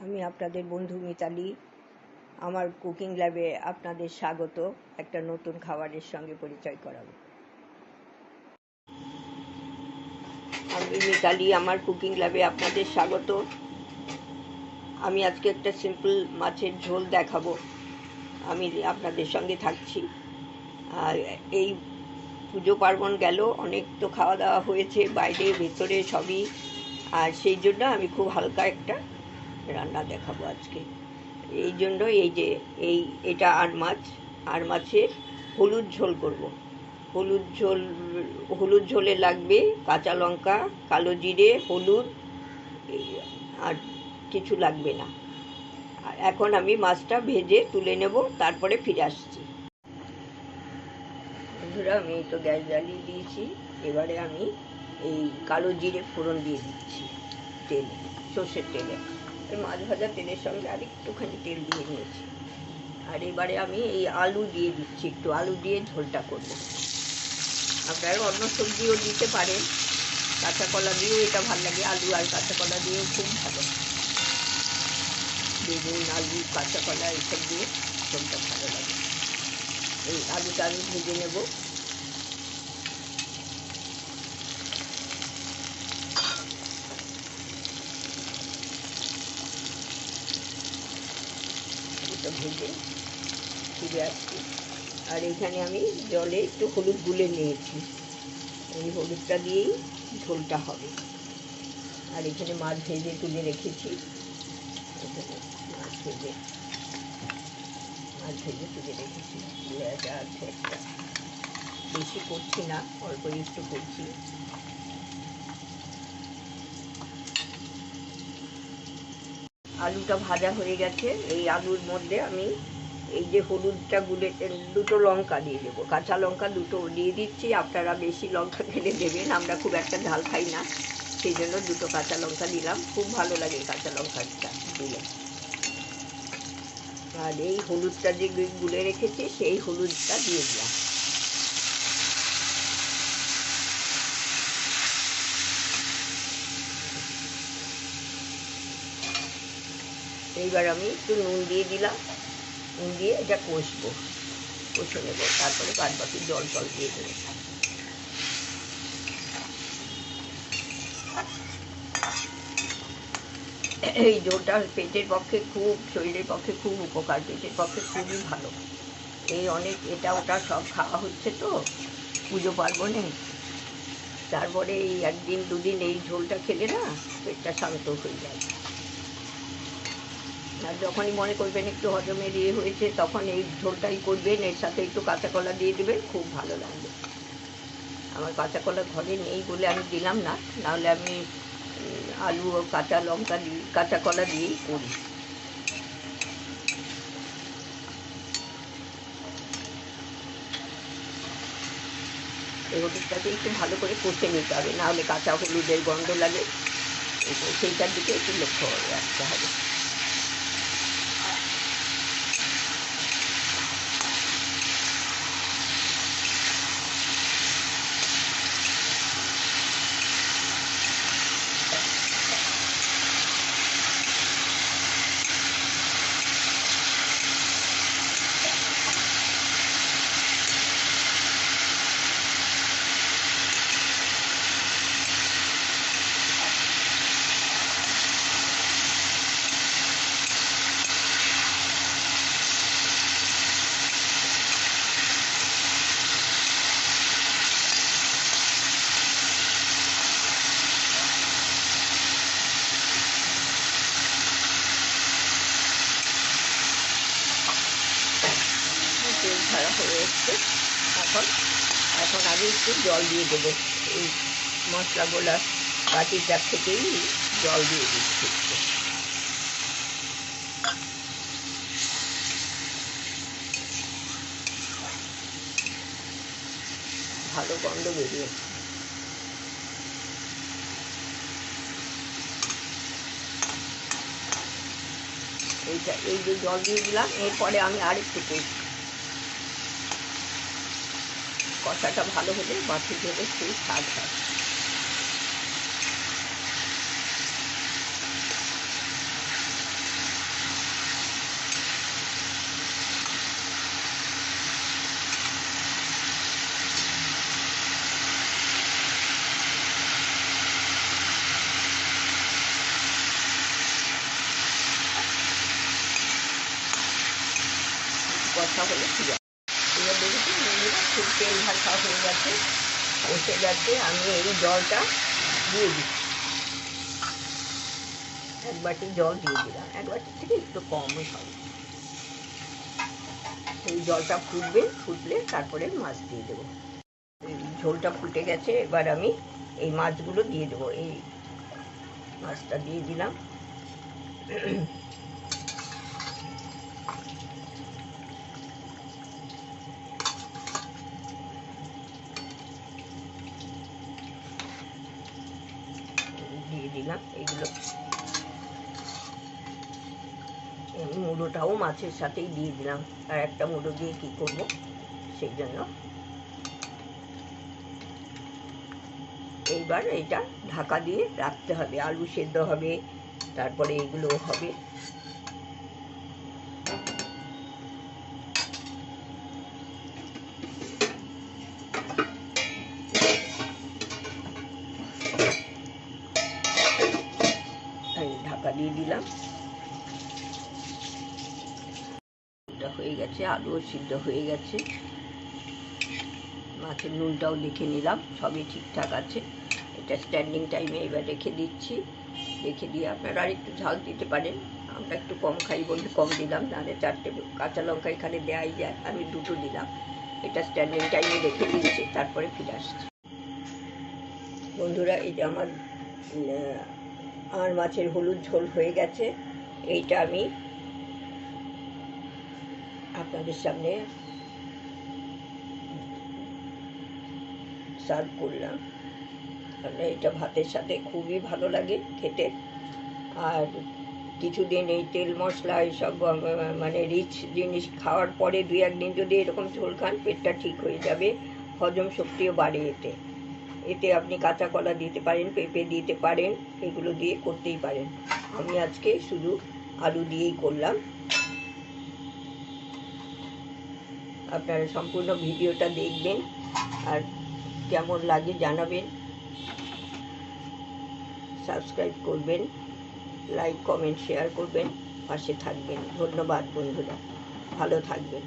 আমি আপনাদের বন্ধু মিতালি। আমার কুকিং ল্যাবে আপনাদের স্বাগত। একটা নতুন খাবারের সঙ্গে পরিচয় করাবো। আমি মিতালি, আমার কুকিং ল্যাবে আপনাদের স্বাগত। আমি আজকে একটা সিম্পল মাছের ঝোল দেখাবো। আমি আপনাদের সঙ্গে থাকছি। আর এই পুজো পার্বণ গেল, অনেক তো খাওয়া দাওয়া হয়েছে, বাইরে, ভেতরে সবই। আর সেই জন্য আমি খুব হালকা একটা রান্না দেখাবো আজকে। এই জন্য এই যে, এই, এটা আর মাছ, আর মাছের হলুদ ঝোল করব। হলুদ ঝোল, হলুদ ঝোলে লাগবে কাঁচা লঙ্কা, কালো জিরে, হলুদ আর কিছু লাগবে না। এখন আমি মাছটা ভেজে তুলে নেব, তারপরে ফিরে আসছি। বন্ধুরা, আমি তো গ্যাস জ্বালিয়ে দিয়েছি। এবারে আমি এই কালো জিরে ফোড়ন দিয়ে দিচ্ছি তেলে, সর্ষের তেলে। মাছ ভাজা তেলের সঙ্গে আর একটুখানি তেল দিয়ে নিয়েছি। আর এবারে আমি এই আলু দিয়ে দিচ্ছি, একটু আলু দিয়ে ঝোলটা করব। আপনারা অন্য সবজিও দিতে পারেন। কাঁচা কলা দিয়েও এটা ভালো লাগে, আলু আর কাঁচা কলা দিয়েও খুব ভালো। বেগুন, আলু, কাঁচা কলা, এইসব দিয়ে ঝোলটা ভালো লাগে। এই আলুটা আমি ভেজে নেব। আলুটা ভেজে ফিরে আসছি। আর এখানে আমি জলে একটু হলুদ গুলে নিয়েছি। এই হলুদটা দিয়েই ঝোলটা হবে। আর এখানে মাছ ভেজে তুলে রেখেছি। মাছ ভেজে মাছ ভেজে তুলে রেখেছি। আছে একটা বেশি করছি না, অল্প একটু করছি। আলুটা ভাজা হয়ে গেছে। এই আলুর মধ্যে আমি এই যে হলুদটা গুলে, দুটো লঙ্কা দিয়ে দেবো। কাঁচা লঙ্কা দুটো দিয়ে দিচ্ছি। আপনারা বেশি লঙ্কা খেলে দেবেন, আমরা খুব একটা ঝাল খাই না। সেই জন্য দুটো কাঁচা লঙ্কা দিলাম। খুব ভালো লাগে কাঁচা লঙ্কাটা দিলে। আর এই হলুদটা যে গুলে রেখেছি, সেই হলুদটা দিয়ে দিলাম। এইবার আমি একটু নুন দিয়ে দিলাম। নুন দিয়ে এটা কষবো। কষে নেব। তারপরে বাদ বাকি জল টল দিয়ে দেবো। এই জলটা পেটের পক্ষে খুব, শরীরের পক্ষে খুব উপকার। পেটের পক্ষে খুবই ভালো। এই অনেক, এটা ওটা সব খাওয়া হচ্ছে তো, পুজো পার্বণে। তারপরে এই একদিন দুদিন এই ঝোলটা খেলে না পেটটা শান্ত হয়ে যায়। আর যখনই মনে করবেন একটু হজমের ইয়ে হয়েছে, তখন এই ঝোলটাই করবেন, এর সাথে একটু কাঁচা কলা দিয়ে দেবেন, খুব ভালো লাগবে। আমার কাঁচা কলা ঘরে নেই বলে আমি দিলাম না, নাহলে আমি আলু ও কাঁচা লঙ্কা দিয়ে কাঁচা কলা দিয়েই করি। এই হলুদটাকে একটু ভালো করে কষে নিতে হবে, নাহলে কাঁচা হলুদের গন্ধ লাগে। সেইটার দিকে একটু লক্ষ্য রাখতে হবে তেল ছাড়া হয়ে এসছে এখন এখন আমি একটু জল দিয়ে দেবো। এই মশলাগুলো বাটিটার থেকেই জল দিয়ে দিচ্ছি ভালো গন্ধ বেরিয়েছে এইটা, এই যে জল দিয়ে দিলাম, এরপরে আমি আরেকটু করছি কষাটা ভালো হলে মাছের ঝোলের খুব স্বাদ হয় কষা হলে ঠিক গেছে বসে গেছে আমি এই জলটা দিয়ে দিচ্ছি। এক বাটি জল দিয়ে দিলাম। এক বাটির থেকে একটু কমই হবে। এই জলটা ফুটবে, ফুটলে তারপরে মাছ দিয়ে দেবো। ঝোলটা ফুটে গেছে, এবার আমি এই মাছগুলো দিয়ে দেবো। এই মাছটা দিয়ে দিলাম। দিলাম এগুলো মুড়োটাও মাছের সাথেই দিয়ে দিলাম, আর একটা মুড়ো দিয়ে কি করব, সেই জন্য। এইবার এটা ঢাকা দিয়ে রাখতে হবে, আলু সেদ্ধ হবে, তারপরে এগুলো হবে এই ঢাকা দিয়ে দিলাম। হয়ে গেছে, আলুও সিদ্ধ হয়ে গেছে। মাছের নুনটাও দেখে নিলাম, সবই ঠিকঠাক আছে। এটা স্ট্যান্ডিং টাইমে এবার রেখে দিচ্ছি। রেখে দিয়ে আপনারা আর একটু ঝাল দিতে পারেন। আমরা একটু কম খাই বলে কম দিলাম, নাহলে চারটে কাঁচা লঙ্কা এখানে দেওয়াই যায় আমি দুটো দিলাম। এটা স্ট্যান্ডিং টাইমে রেখে দিচ্ছি, তারপরে ফিরে আসছি। বন্ধুরা, এই যে আমার আহ, আর মাছের হলুদ ঝোল হয়ে গেছে। এইটা আমি আপনাদের সামনে সার্ভ করলাম। মানে এটা ভাতের সাথে খুবই ভালো লাগে খেতে। আর কিছুদিন এই তেল মশলা এইসব মানে রিচ জিনিস খাওয়ার পরে দুই একদিন যদি এরকম ঝোল খান পেটটা ঠিক হয়ে যাবে। হজম শক্তিও বাড়ে এতে। এতে আপনি কাঁচা কলা দিতে পারেন, পেঁপে দিতে পারেন, এগুলো দিয়ে করতেই পারেন। আমি আজকে শুধু আলু দিয়েই করলাম। আপনারা সম্পূর্ণ ভিডিওটা দেখবেন আর কেমন লাগে জানাবেন। সাবস্ক্রাইব করবেন, লাইক, কমেন্ট, শেয়ার করবেন, পাশে থাকবেন। ধন্যবাদ বন্ধুরা। ভালো থাকবেন।